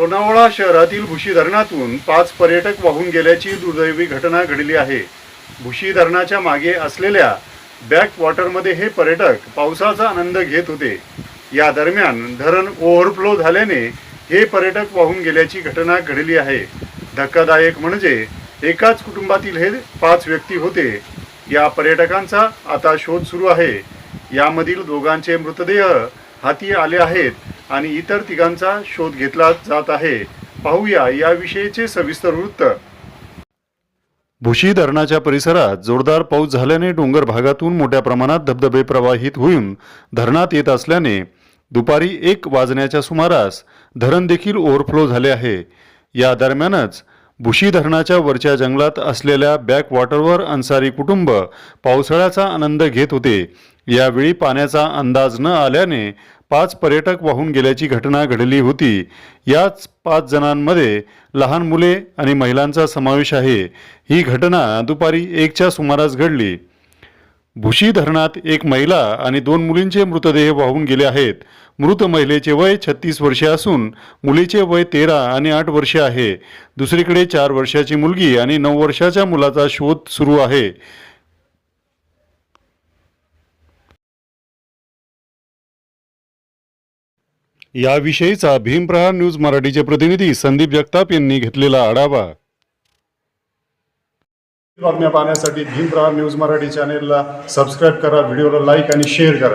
लोणावळा शहरातील भुशी धरणातून पाच पर्यटक वाहून गेल्याची दुर्दैवी घटना घडली आहे. भुशी धरणाच्या मागे असलेल्या बॅक वॉटरमध्ये हे पर्यटक पावसाचा आनंद घेत होते. या दरम्यान धरण ओव्हरफ्लो झाल्याने हे पर्यटक वाहून गेल्याची घटना घडली आहे. धक्कादायक म्हणजे एकाच कुटुंबातील हे पाच व्यक्ती होते. या पर्यटकांचा आता शोध सुरू आहे. यामधील दोघांचे मृतदेह हाती आले आहेत. आणि इतर तिघांचा शोध घेतला जात आहे. पाहूया याविषयीचे सविस्तर वृत्त. भुशी धरणाच्या परिसरात जोरदार पाऊस झाल्याने डोंगर भागातून मोठ्या प्रमाणात धबधबे प्रवाहित होऊन धरणात येत असल्याने दुपारी एक वाजण्याच्या सुमारास धरण देखील ओव्हरफ्लो झाले आहे. या दरम्यानच भुशी धरणाच्या वरच्या जंगलात असलेल्या बॅक वॉटरवर अन्सारी कुटुंब पावसाळ्याचा आनंद घेत होते. यावेळी पाण्याचा अंदाज न आल्याने पाच पर्यटक वाहून गेल्याची घटना घडली होती. याच पाच जणांमध्ये लहान मुले आणि महिलांचा समावेश आहे. ही घटना दुपारी एकच्या सुमारास घडली. भुशी धरणात एक महिला आणि दोन मुलींचे मृतदेह वाहून गेले आहेत. मृत महिलेचे वय छत्तीस वर्षे असून मुलीचे वय तेरा आणि आठ वर्षे आहे. दुसरीकडे चार वर्षाची मुलगी आणि नऊ वर्षाच्या मुलाचा शोध सुरू आहे. याविषयीचा भीमप्रहार न्यूज मराठीचे प्रतिनिधी संदीप जगताप यांनी घेतलेला आढावा. बातम्या पाहण्यासाठी भीमप्रहार न्यूज मराठी चॅनेलला सबस्क्राईब करा व्हिडिओला लाईक आणि शेअर करा.